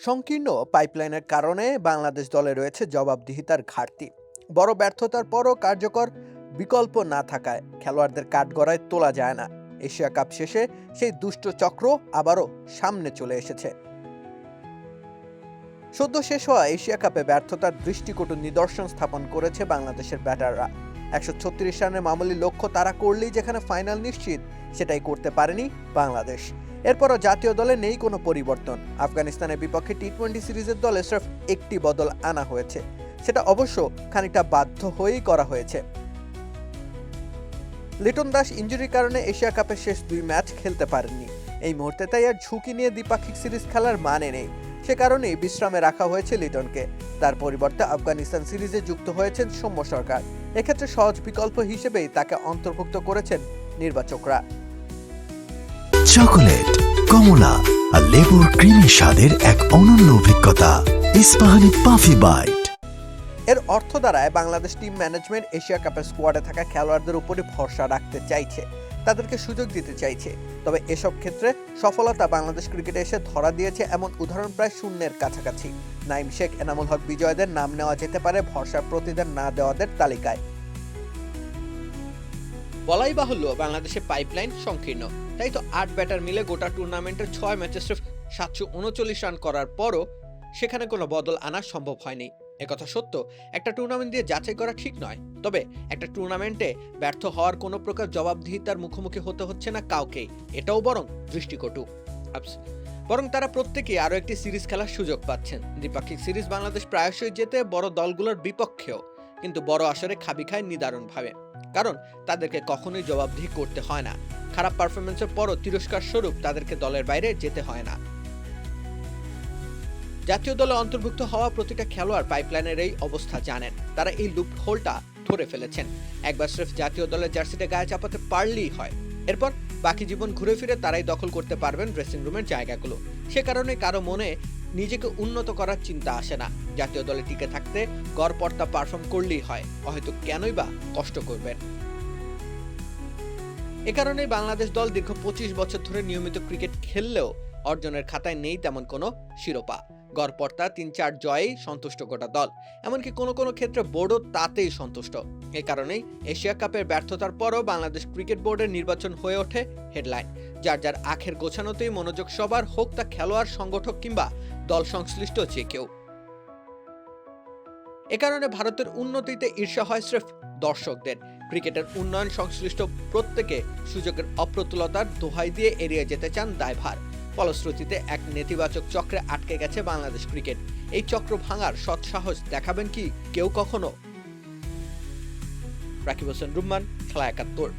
সংকীর্ণ পাইপলাইনের কারণে বাংলাদেশ দলে রয়েছে জবাবদিহিতার ঘাটতি। বড় ব্যর্থতার পরও কার্যকর বিকল্প না থাকায় খেলোয়াড়দের কাঠগড়ায় তোলা যায় না। এশিয়া কাপ শেষে সেই দুষ্ট চক্র আবারও সামনে চলে এসেছে। সদ্য শেষ হওয়া এশিয়া কাপে ব্যর্থতার দৃষ্টিকটু নিদর্শন স্থাপন করেছে বাংলাদেশের ব্যাটাররা। একশো ছত্রিশ রানের মামুলি লক্ষ্য তারা করলেই যেখানে ফাইনাল নিশ্চিত, সেটাই করতে পারেনি বাংলাদেশ। এরপরও জাতীয় দলে নেই কোনো পরিবর্তন। আফগানিস্তানের বিপক্ষে টি টোয়েন্টি সিরিজের দলে স্রেফ একটি বদল আনা হয়েছে। সেটা অবশ্য খানিকটা বাধ্য হয়েই করা হয়েছে। লিটন দাস ইঞ্জুরির কারণে এশিয়া কাপের শেষ দুই ম্যাচ খেলতে পারেননি। এই মুহূর্তে তাই আর ঝুঁকি নিয়ে দ্বিপাক্ষিক সিরিজ খেলার মানে নেই। সে কারণেই বিশ্রামে রাখা হয়েছে লিটনকে। তার পরিবর্তে আফগানিস্তান সিরিজে যুক্ত হয়েছেন সৌম্য সরকার। এক্ষেত্রে সহজ বিকল্প হিসেবেই তাকে অন্তর্ভুক্ত করেছেন নির্বাচকরা। চকোলেট। কমলা আর লেবুর ক্রিমি স্বাদের এক অনন্য অভিজ্ঞতা, ইস্পাহানি পাফি বাইট। এর অর্থ দ্বারায় বাংলাদেশ টিম ম্যানেজমেন্ট এশিয়া কাপের স্কোয়াডে থাকা খেলোয়াড়দের উপরে ভরসা রাখতে চাইছে, তাদেরকে সুযোগ দিতে চাইছে। তবে এসব ক্ষেত্রে সফলতা বাংলাদেশ ক্রিকেটে এসে ধরা দিয়েছে এমন উদাহরণ প্রায় শূন্যের কাছাকাছি। নাইম শেখ, এনামুল হক বিজয়দের নাম নেওয়া যেতে পারে, ভরসার প্রতিদান না দেওয়াদের তালিকায়। বলাই বাহুল্য বাংলাদেশে পাইপলাইন সংকীর্ণ। তাই তো আট ব্যাটার মিলে গোটা টুর্নামেন্টের ছয় ম্যাচে স্রেফ সাতশো উনচল্লিশ রান করার পরও সেখানে কোনো বদল আনা সম্ভব হয়নি। একথা সত্য, একটা টুর্নামেন্ট দিয়ে যাচাই করা ঠিক নয়। তবে একটা টুর্নামেন্টে ব্যর্থ হওয়ার কোনো প্রকার জবাবদিহিতার মুখোমুখি হতে হচ্ছে না কাউকেই। এটাও বরং দৃষ্টিকটু। বরং তারা প্রত্যেকেই আরও একটি সিরিজ খেলার সুযোগ পাচ্ছেন। দ্বিপাক্ষিক সিরিজ বাংলাদেশ প্রায়শই যেতে বড় দলগুলোর বিপক্ষেও, কিন্তু বড় আসরে খাবি খায় নিদারুণভাবে। কারণ তাদেরকে কখনোই জবাবদিহি করতে হয় না। খারাপ পারফরমেন্সের পরও তিরস্কার স্বরূপ তাদেরকে দলের বাইরে যেতে হয় না। জাতীয় দলে অন্তর্ভুক্ত হওয়া প্রতিটা খেলোয়াড় পাইপলাইনের এই অবস্থা জানেন। তারা এই লুপ হোলটা ধরে ফেলেছেন। একবার স্রেফ জাতীয় দলের জার্সিতে গায়ে চাপাতে পারলেই হয়। এরপর বাকি জীবন ঘুরে ফিরে তারাই দখল করতে পারবেন ড্রেসিং রুমের জায়গাগুলো। সে কারণে কারও মনে নিজেকে উন্নত করার চিন্তা আসে না। জাতীয় দলে টিকে থাকতে গড়পর্তা পারফর্ম করলেই হয়, হয়তো কেনই বা কষ্ট করবেন। এ কারণেই বাংলাদেশ দল দীর্ঘ পঁচিশ বছর ধরে নিয়মিত ক্রিকেট খেললেও অর্জনের খাতায় নেই তেমন কোনো শিরোপা। গড়পড়তা, তিন চার জয়েই সন্তুষ্ট গোটা দল। এমনকি কোনো কোনো ক্ষেত্রে বোর্ডও তাতেই সন্তুষ্ট। এ কারণেই এশিয়া কাপের ব্যর্থতার পরও বাংলাদেশ ক্রিকেট বোর্ডের নির্বাচন হয়ে ওঠে হেডলাইন। যার যার আখের গোছানোতেই মনোযোগ সবার হোক তা খেলোয়াড়, সংগঠক কিংবা দল সংশ্লিষ্ট যে কেউ। এ কারণে ভারতের উন্নতিতে ঈর্ষা হয় স্রেফ দর্শকদের। ক্রিকেটের উন্নয়ন সংশ্লিষ্ট প্রত্যেকে সুযোগের অপ্রতুলতার দোহাই দিয়ে এড়িয়ে যেতে চান দায়ভার। ফলশ্রুতিতে এক নেতিবাচক চক্রে আটকে গেছে বাংলাদেশ ক্রিকেট। এই চক্র ভাঙার সৎসাহস দেখাবেন কি কেউ কখনো? রাকিব হোসেন রুম্মান খেলা একাত্তর।